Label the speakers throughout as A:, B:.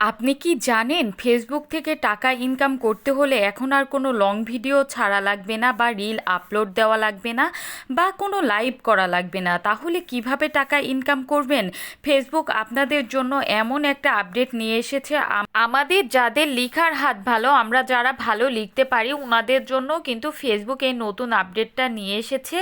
A: আপনি কি জানেন ফেসবুক থেকে টাকা ইনকাম করতে হলে এখন আর কোনো লং ভিডিও ছাড়া লাগবে না বা রিল আপলোড দেওয়া লাগবে না বা কোনো লাইভ করা লাগবে না? তাহলে কীভাবে টাকা ইনকাম করবেন? ফেসবুক আপনাদের জন্য এমন একটা আপডেট নিয়ে এসেছে। আমাদের যাদের লিখার হাত ভালো, আমরা যারা ভালো লিখতে পারি ওনাদের জন্য কিন্তু ফেসবুক এই নতুন আপডেটটা নিয়ে এসেছে।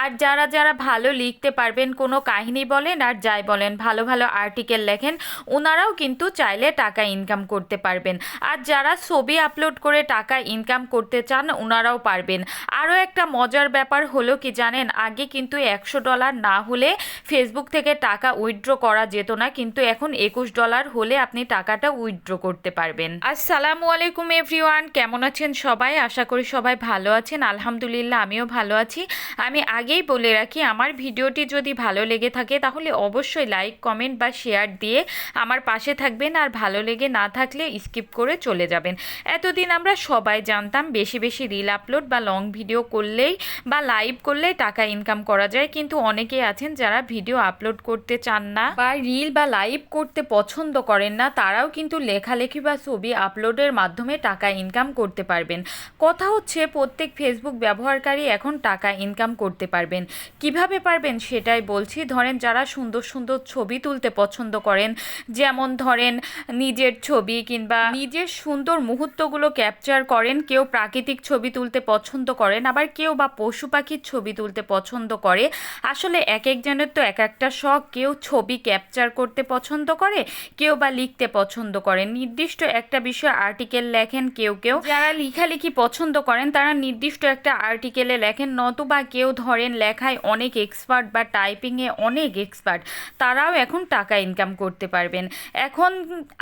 A: আর যারা যারা ভালো লিখতে পারবেন, কোনো কাহিনী বলেন আর যাই বলেন, ভালো ভালো আর্টিকেল লেখেন ওনারাও কিন্তু চাইলে টাকা ইনকাম করতে পারবেন। আর যারা ছবি আপলোড করে টাকা ইনকাম করতে চান ওনারাও পারবেন। আরও একটা মজার ব্যাপার হলো কি জানেন, আগে কিন্তু একশো ডলার না হলে ফেসবুক থেকে টাকা উইথড্র করা যেত না, কিন্তু এখন একুশ ডলার হলে আপনি টাকাটা উইথড্র করতে পারবেন। আসসালামু আলাইকুম এভরিওয়ান কেমন আছেন সবাই? আশা করি সবাই ভালো আছেন। আলহামদুলিল্লাহ, আমিও ভালো আছি। আমি আগেই বলে রাখি, আমার ভিডিওটি যদি ভালো লেগে থাকে, তাহলে অবশ্যই লাইক কমেন্ট বা শেয়ার দিয়ে আমার পাশে থাকবেন। আর ভালো লেগে না থাকলে স্কিপ করে চলে যাবেন। এতদিন আমরা সবাই জানতাম বেশি বেশি রিল আপলোড বা লং ভিডিও করলেই বা লাইভ করলেই টাকা ইনকাম করা যায়। কিন্তু অনেকেই আছেন যারা ভিডিও আপলোড করতে চান না বা রিল বা লাইভ করতে পছন্দ করেন না, তারাও কিন্তু লেখালেখি বা ছবি আপলোডের মাধ্যমে টাকা ইনকাম করতে পারবেন। কথা হচ্ছে প্রত্যেক ফেসবুক ব্যবহারকারী এখন টাকা ইনকাম করতে পারবেন। কীভাবে পারবেন সেটাই বলছি। ধরেন যারা সুন্দর সুন্দর ছবি তুলতে পছন্দ করেন, যেমন ধরেন নিজের ছবি কিংবা নিজের সুন্দর মুহূর্তগুলো ক্যাপচার করেন, কেউ প্রাকৃতিক ছবি তুলতে পছন্দ করেন, আবার কেউ বা পশু পাখির ছবি তুলতে পছন্দ করে। আসলে এক একজনের তো এক একটা শখ, কেউ ছবি ক্যাপচার করতে পছন্দ করে, কেউ বা লিখতে পছন্দ করে। নির্দিষ্ট একটা বিষয় আর্টিকেল লেখেন কেউ কেউ। যারা লেখালেখি পছন্দ করেন, তারা নির্দিষ্ট একটা আর্টিকেলে লেখেন, নতুবা কেউ ধরেন লেখায় অনেক এক্সপার্ট বা টাইপিংয়ে অনেক এক্সপার্ট তারাও এখন টাকা ইনকাম করতে পারবেন। এখন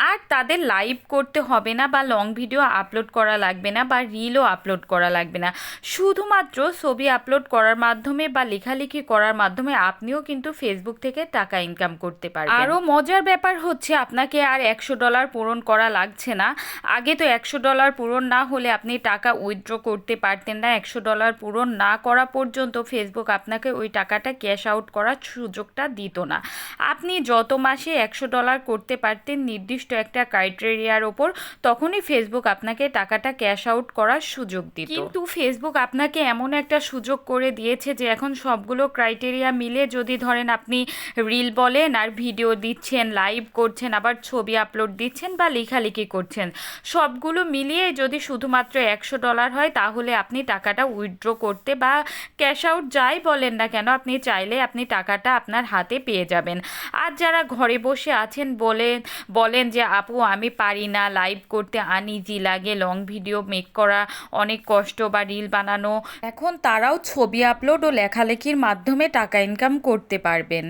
A: আর তাদের লাইভ করতে হবে না বা লং ভিডিও আপলোড করা লাগবে না বা রিলও আপলোড করা লাগবে না। শুধুমাত্র ছবি আপলোড করার মাধ্যমে বা লেখালেখি করার মাধ্যমে আপনিও কিন্তু ফেসবুক থেকে টাকা ইনকাম করতে পারবেন। আরও মজার ব্যাপার হচ্ছে আপনাকে আর একশো ডলার পূরণ করা লাগছে না। আগে তো একশো ডলার পূরণ না হলে আপনি টাকা উইথড্র করতে পারতেন না। একশো ডলার পূরণ না করা পর্যন্ত ফেসবুক আপনাকে ওই টাকাটা ক্যাশ আউট করার সুযোগটা দিত না। আপনি যত মাসে একশো ডলার করতে পারতেন নির্দিষ্ট একটা ক্রাইটেরিয়ার ওপর তখনই ফেসবুক আপনাকে টাকাটা ক্যাশ আউট করার সুযোগ দিত। কিন্তু ফেসবুক আপনাকে এমন একটা সুযোগ করে দিয়েছে যে এখন সবগুলো ক্রাইটেরিয়া মিলে যদি ধরেন আপনি রিল বলেন আর ভিডিও দিচ্ছেন লাইভ করছেন, আবার ছবি আপলোড দিচ্ছেন বা লেখালেখি করছেন, সবগুলো মিলিয়ে যদি শুধুমাত্র একশো ডলার হয়, তাহলে আপনি টাকাটা উইথড্র করতে বা ক্যাশ আউট যাই বলেন না কেন, আপনি চাইলে আপনি টাকাটা আপনার হাতে পেয়ে যাবেন। আর যারা ঘরে বসে আছেন বলে, বলেন যে আপু, আমি পারি না। লাইভ করতে আনইজি লাগে। লং ভিডিও মেক করা অনেক কষ্ট বা রিল বানানো। এখন তারাও ছবি আপলোড ও লেখালেখির মাধ্যমে টাকা ইনকাম করতে পারবেন।